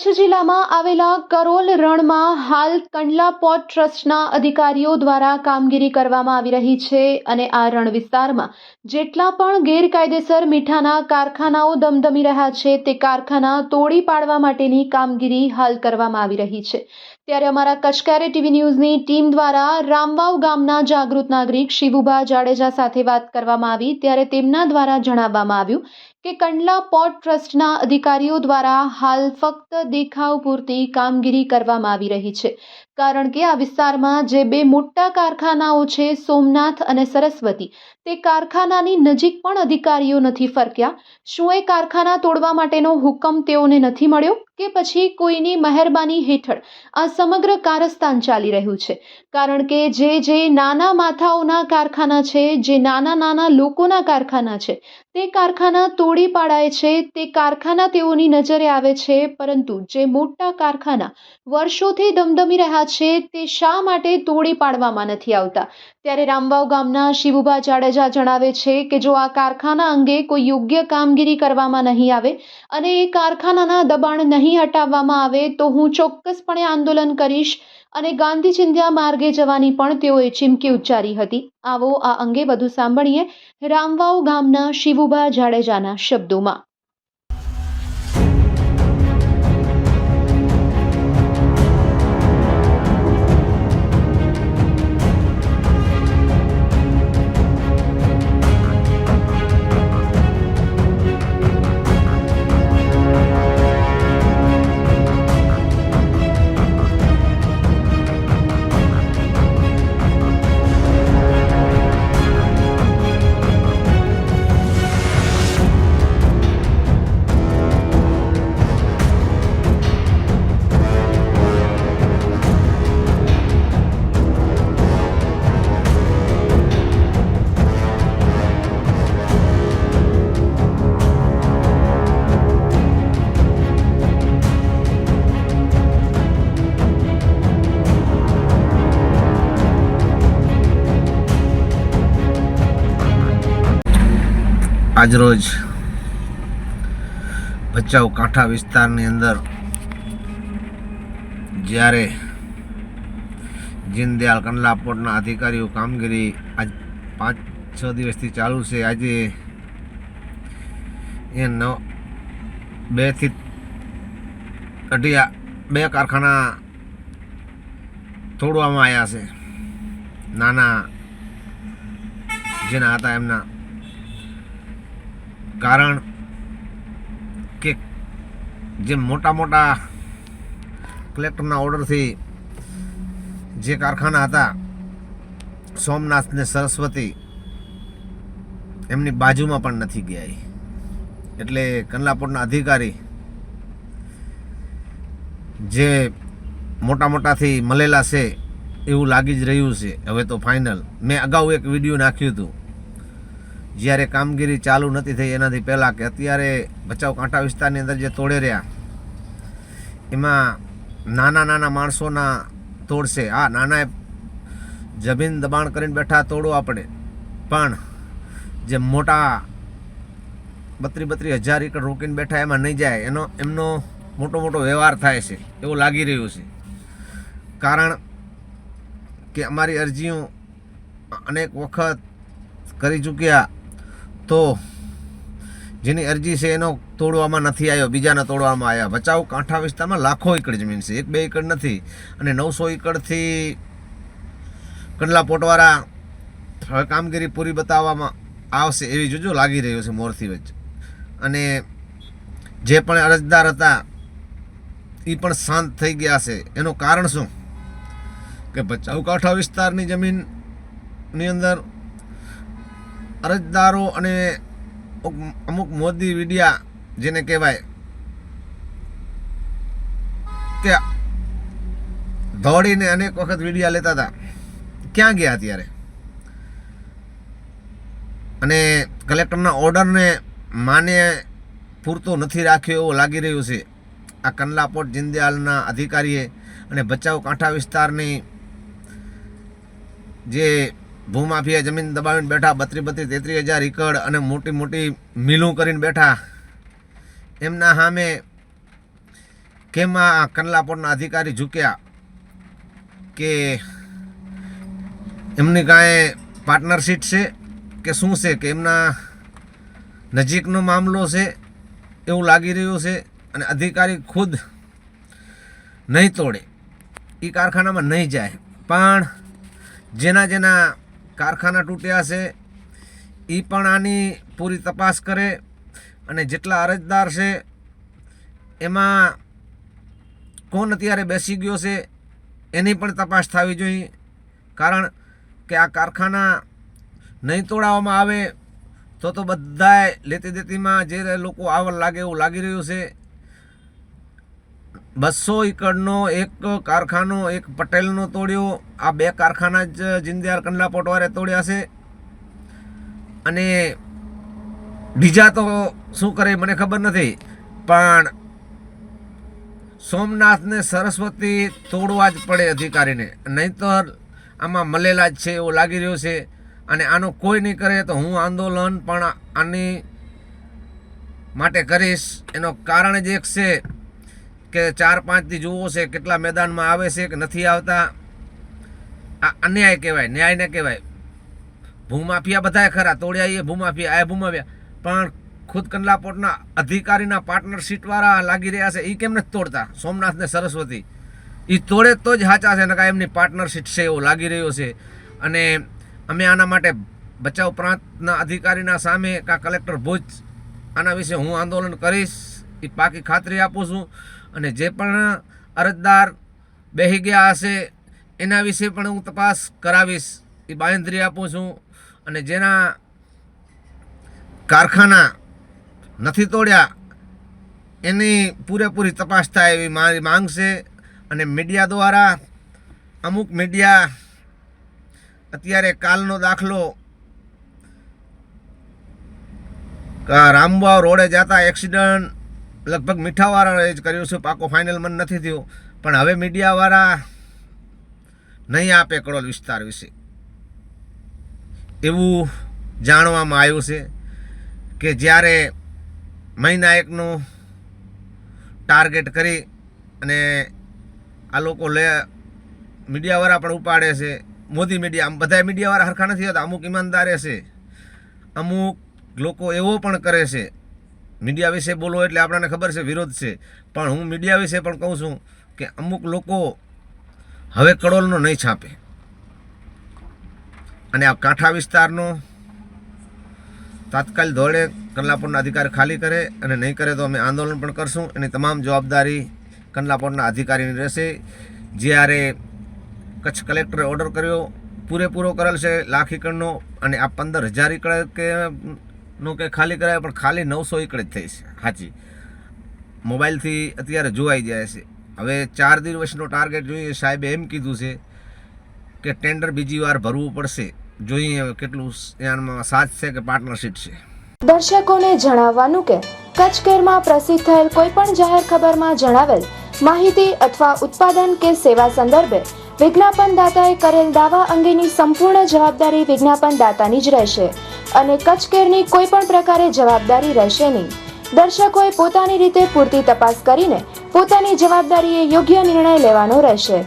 કચ્છ જિલ્લામાં આવેલા કરોલ રણમાં હાલ કંડલા પોર્ટ ટ્રસ્ટના અધિકારીઓ દ્વારા કામગીરી કરવામાં આવી રહી છે અને આ રણ વિસ્તારમાં જેટલા પણ ગેરકાયદેસર મીઠાના કારખાનાઓ દમદમી રહ્યા છે તે કારખાના તોડી પાડવા માટેની કામગીરી હાલ કરવામાં આવી રહી છે. ત્યારે અમારા કચકારે ટીવી ન્યૂઝની ટીમ દ્વારા રામવાવ ગામના જાગૃત નાગરિક શિવુભા જાડેજા સાથે વાત કરવામાં આવી ત્યારે તેમના દ્વારા જણાવવામાં આવ્યું કે કંડલા પોર્ટ ટ્રસ્ટના અધિકારીઓ દ્વારા હાલ ફક્ત દેખાવ પૂરતી કામગીરી કરવામાં આવી રહી છે. કારણ કે આ વિસ્તારમાં જે બે મોટા કારખાનાઓ છે, સોમનાથ અને સરસ્વતી, તે કારખાનાની નજીક પણ અધિકારીઓ નથી ફરક્યા. શું એ કારખાના તોડવા માટેનો હુકમ તેઓને નથી મળ્યો? કે પછી કોઈની મહેરબાની હેઠળ આ સમગ્ર કારસ્તાન ચાલી રહ્યું છે. કારણ કે જે જે નાના માથાઓના કારખાના છે, જે નાના નાના લોકોના કારખાના છે, તે કારખાના તોડી પાડાય છે, તે કારખાના તેઓની નજરે આવે છે, પરંતુ જે મોટા કારખાના વર્ષોથી ધમધમી રહ્યા છે, તે શા માટે તોડી પાડવામાં નથી આવતા? ત્યારે રામવાવ ગામના શિવુભા જાડેજા જણાવે છે કે જો આ કારખાના અંગે કોઈ યોગ્ય કામગીરી કરવામાં નહીં આવે અને એ કારખાનાના દબાણ નહીં હટાવવામાં આવે, તો હું ચોક્કસપણે આંદોલન કરીશ અને ગાંધી ચિંધ્યા માર્ગે જવાની પણ તેઓએ ચીમકી ઉચ્ચારી હતી. આવો આ અંગે વધુ સાંભળીએ રામવાવ ગામના શિવુભા જાડેજાના શબ્દોમાં. આજરોજ ભચાઉ કાંઠા વિસ્તારની અંદર જ્યારે જીનદયાલ કંડલા પોર્ટના અધિકારીઓ કામગીરી આજ પાંચ છ દિવસથી ચાલુ છે. આજે એ નવ બેથી અઢી બે કારખાના તોડવામાં આવ્યા છે. નાના જેના હતા એમના કારણ કે જે મોટા મોટા કલેક્ટરના ઓર્ડરથી જે કારખાના હતા, સોમનાથ ને સરસ્વતી, એમની બાજુમાં પણ નથી ગયા. એટલે કંડલાપુરના અધિકારી જે મોટા મોટાથી મળેલા છે, એવું લાગી જ રહ્યું છે. હવે તો ફાઇનલ મેં અગાઉ એક વીડિયો નાખ્યું હતું. જ્યારે કામગીરી ચાલુ નથી થઈ એનાથી પહેલાં કે અત્યારે ભચાઉ કાંઠા વિસ્તારની અંદર જે તોડે રહ્યા, એમાં નાના નાના માણસોના તોડશે હા નાના જમીન દબાણ કરીને બેઠા તોડવા પડે પણ જે મોટા બત્રી બત્રી હજાર એકર રોકીને બેઠા એમાં નહીં જાય, એનો, એમનો મોટો મોટો વ્યવહાર થાય છે, એવું લાગી રહ્યું છે. કારણ કે અમારી અરજીઓ અનેક વખત કરી ચૂક્યા તો જેની અરજી છે એનો તોડવામાં નથી આવ્યો, બીજાના તોડવામાં આવ્યા. ભચાઉ કાંઠા વિસ્તારમાં લાખો એકડ જમીન છે. એક બે એકડ નથી અને નવસો એકડથી કંડલા પોટવાળા હવે કામગીરી પૂરી બતાવવામાં આવશે એવી જોજો લાગી રહ્યું છે મોરથી વચ્ચે. અને જે પણ અરજદાર હતા એ પણ શાંત થઈ ગયા છે. એનું કારણ શું? કે ભચાઉ કાંઠા વિસ્તારની જમીનની અંદર અરજદારો અને અમુક- મોદી મીડિયા જેને કહેવાય કે દોડીને અનેક વખત વિડિયા લેતા હતા, ક્યાં ગયા અત્યારે? અને કલેક્ટરના ઓર્ડરને માને પૂરતો નથી રાખ્યો એવું લાગી રહ્યું છે. આ કંડલાપોટ જિંદયાલના અધિકારીએ અને ભચાઉ કાંઠા વિસ્તારની જે ભૂમાફિયા જમીન દબાવીને બેઠા બત્રી બત્રી તેત્રીસ હજાર એકડ અને મોટી મોટી મિલું કરીને બેઠા. એમના સામે કેમ આ કંડલાપોરના અધિકારી ઝૂક્યા કે એમની કાંઈ પાર્ટનરશીપ છે કે શું છે કે એમના નજીકનો મામલો છે એવું લાગી રહ્યું છે અને અધિકારી ખુદ નહીં તોડે. એ કારખાનામાં નહીં જાય. પણ જેના જેના કારખાના તૂટ્યા છે એ પણ આની પૂરી તપાસ કરે અને જેટલા અરજદાર છે, એમાં કોણ અત્યારે બેસી ગયો છે, એની પણ તપાસ થવી જોઈએ. કારણ કે આ કારખાના નહીં તોડાવવામાં આવે તો તો બધાય લેતી દેતીમાં જે લોકો આવવા લાગે એવું લાગી રહ્યું છે. બસો એકરનો એક કારખાનો, એક પટેલનો તોડ્યો. આ બે કારખાના જ જિંદિયાર કંડલા પોટવારે તોડ્યા છે. અને બીજા તો શું કરે મને ખબર નથી, પણ સોમનાથને સરસ્વતી તોડવા જ પડે અધિકારીને. નહીંતર આમાં મલેલા જ છે એવું લાગી રહ્યું છે. અને આનો કોઈ નહીં કરે તો હું આંદોલન પણ આની માટે કરીશ. એનો કારણ જ એક છે. કે ચાર પાંચથી જુઓ છે કેટલા મેદાનમાં આવે છે કે નથી આવતા. આ અન્યાય કહેવાય, ન્યાય ને કહેવાય. ભૂમાફિયા બધાય ખરા, તોડ્યા એ ભૂમાફિયા, આ ભૂમાફિયા. પણ ખુદ કંડલાપોટના અધિકારીના પાર્ટનરશીપવાળા લાગી રહ્યા છે એ કેમ નથી તોડતા? સોમનાથ ને સરસ્વતી. એ તોડે તો જ સાચા છે નકા એમની પાર્ટનરશીપ છે, એવો લાગી રહ્યો છે. અને અમે આના માટે બચાવ પ્રાંતના અધિકારીના સામે કા કલેક્ટર ભુજ આના વિશે હું આંદોલન કરીશ એ પાકી ખાતરી આપું છું. અને જે પણ અરજદાર બેહી ગયા હશે, એના વિશે પણ હું તપાસ કરાવીશ. એ બાંયધરી આપું છું અને જેના કારખાના નથી તોડ્યા, એની પૂરેપૂરી તપાસ થાય એવી મારી માંગ છે. અને મીડિયા દ્વારા અમુક મીડિયા અત્યારે કાલનો દાખલો રામબાવ રોડે જતા એક્સિડન્ટ લગભગ મીઠાવાળાએ જ કર્યું છે, પાકો ફાઇનલ મન નથી થયું. પણ હવે મીડિયાવાળા નહીં આપે કડોલ વિસ્તાર વિશે. એવું જાણવામાં આવ્યું છે કે જ્યારે મહિના એકનું ટાર્ગેટ કરી અને આ લોકો લે, મીડિયાવાળા પણ ઉપાડે છે. મોદી મીડિયા, આમ બધા મીડિયાવાળા હરખા નથી હોતા, અમુક ઈમાનદારે છે, અમુક લોકો એવો પણ કરે છે મીડિયા વિશે બોલો એટલે આપણને ખબર છે, વિરોધ છે. પણ હું મીડિયા વિશે પણ કહું છું કે અમુક લોકો હવે કડોલનો નહીં છાપે. અને આ કાંઠા વિસ્તારનો તાત્કાલિક ધોરણે કંડલાપોરના અધિકારી ખાલી કરે અને નહીં કરે તો અમે આંદોલન પણ કરશું. એની તમામ જવાબદારી કંડલાપોરના અધિકારીની રહેશે. જ્યારે કચ્છ કલેક્ટરે ઓર્ડર કર્યો, પૂરેપૂરો કરેલ છે લાખ એકડનો અને આ પંદર હજાર એકડ કે નો કે ખાલી કરાય, પણ ખાલી નવસો એકડ જ થઈ છે. સાચી મોબાઈલથી અત્યારે જોવાઈ જાય છે. હવે ચાર દિવસનો ટાર્ગેટ જોઈએ, સાહેબે એમ કીધું છે કે ટેન્ડર બીજી વાર ભરવું પડશે. જોઈએ હવે કેટલું એમાં સાથ છે કે પાર્ટનરશીપ છે. દર્શકોને જણાવવાનું કે કચ્છ કેરમાં પ્રસિદ્ધ થયેલ કોઈ પણ જાહેર ખબરમાં જણાવેલ માહિતી અથવા ઉત્પાદન કે સેવા સંદર્ભે વિજ્ઞાપન દાતાએ કરેલ દાવા અંગેની સંપૂર્ણ જવાબદારી વિજ્ઞાપન દાતાની જ રહેશે. અને કચ્છ કેરની કોઈ પણ પ્રકારે જવાબદારી રહેશે નહીં. દર્શકોએ પોતાની રીતે પૂરતી તપાસ કરીને પોતાની જવાબદારીએ યોગ્ય નિર્ણય લેવાનો રહેશે.